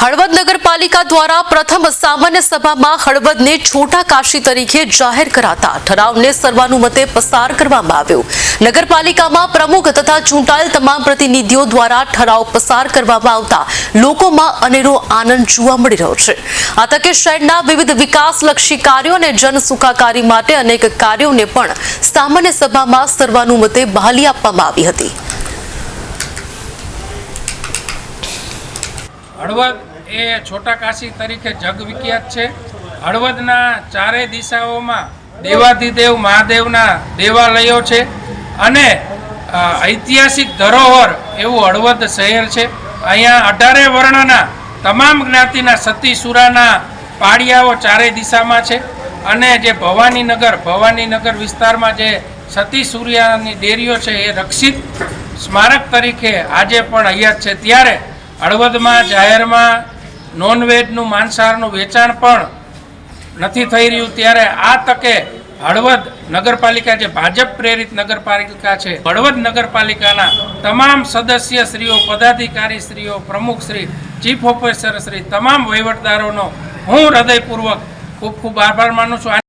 હળવદ નગરપાલિકા દ્વારા પ્રથમ સામાન્ય સભામાં હળવદને છોટા કાશી તરીકે જાહેર કરાતા ઠરાવને સર્વાનુમતે પસાર કરવામાં આવ્યો. નગરપાલિકામાં પ્રમુખ તથા ચૂંટાયેલ તમામ પ્રતિનિધિઓ દ્વારા ઠરાવ પસાર કરવામાં આવતા લોકોમાં અનેરો આનંદ જોવા મળી રહ્યો છે. આ તકે શહેરના વિવિધ વિકાસલક્ષી કાર્યો અને જન સુખાકારી માટે અનેક કાર્યોને પણ સામાન્ય સભામાં સર્વાનુમતે બહાલી આપવામાં આવી હતી. હળવદ એ છોટા કાશી તરીકે જગ વિખ્યાત છે. હળવદના ચારે દિશાઓમાં દેવાધિદેવ મહાદેવના દેવાલયો છે અને ઐતિહાસિક ધરોહર એવું હળવદ શહેર છે. અહીંયા અઢારે વર્ણના તમામ જ્ઞાતિના સતીસુરાના પાળિયાઓ ચારે દિશામાં છે અને જે ભવાનીનગર ભવાનીનગર વિસ્તારમાં જે સતી સૂર્યાની ડેરીઓ છે એ રક્ષિત સ્મારક તરીકે આજે પણ હયાત છે. ત્યારે હળવદમાં જાહેરમાં નોનવેજનું માંસાહારનું વેચાણ પણ નથી થઈ રહ્યું ત્યારે આ તકે હળવદ નગરપાલિકા જે ભાજપ પ્રેરિત નગરપાલિકા છે, હળવદ નગરપાલિકાના તમામ સદસ્ય શ્રીઓ, પદાધિકારી શ્રીઓ, પ્રમુખ શ્રી, ચીફ ઓફિસર શ્રી, તમામ વહીવટદારોનો હું હૃદયપૂર્વક ખૂબ ખૂબ આભાર માનું છું.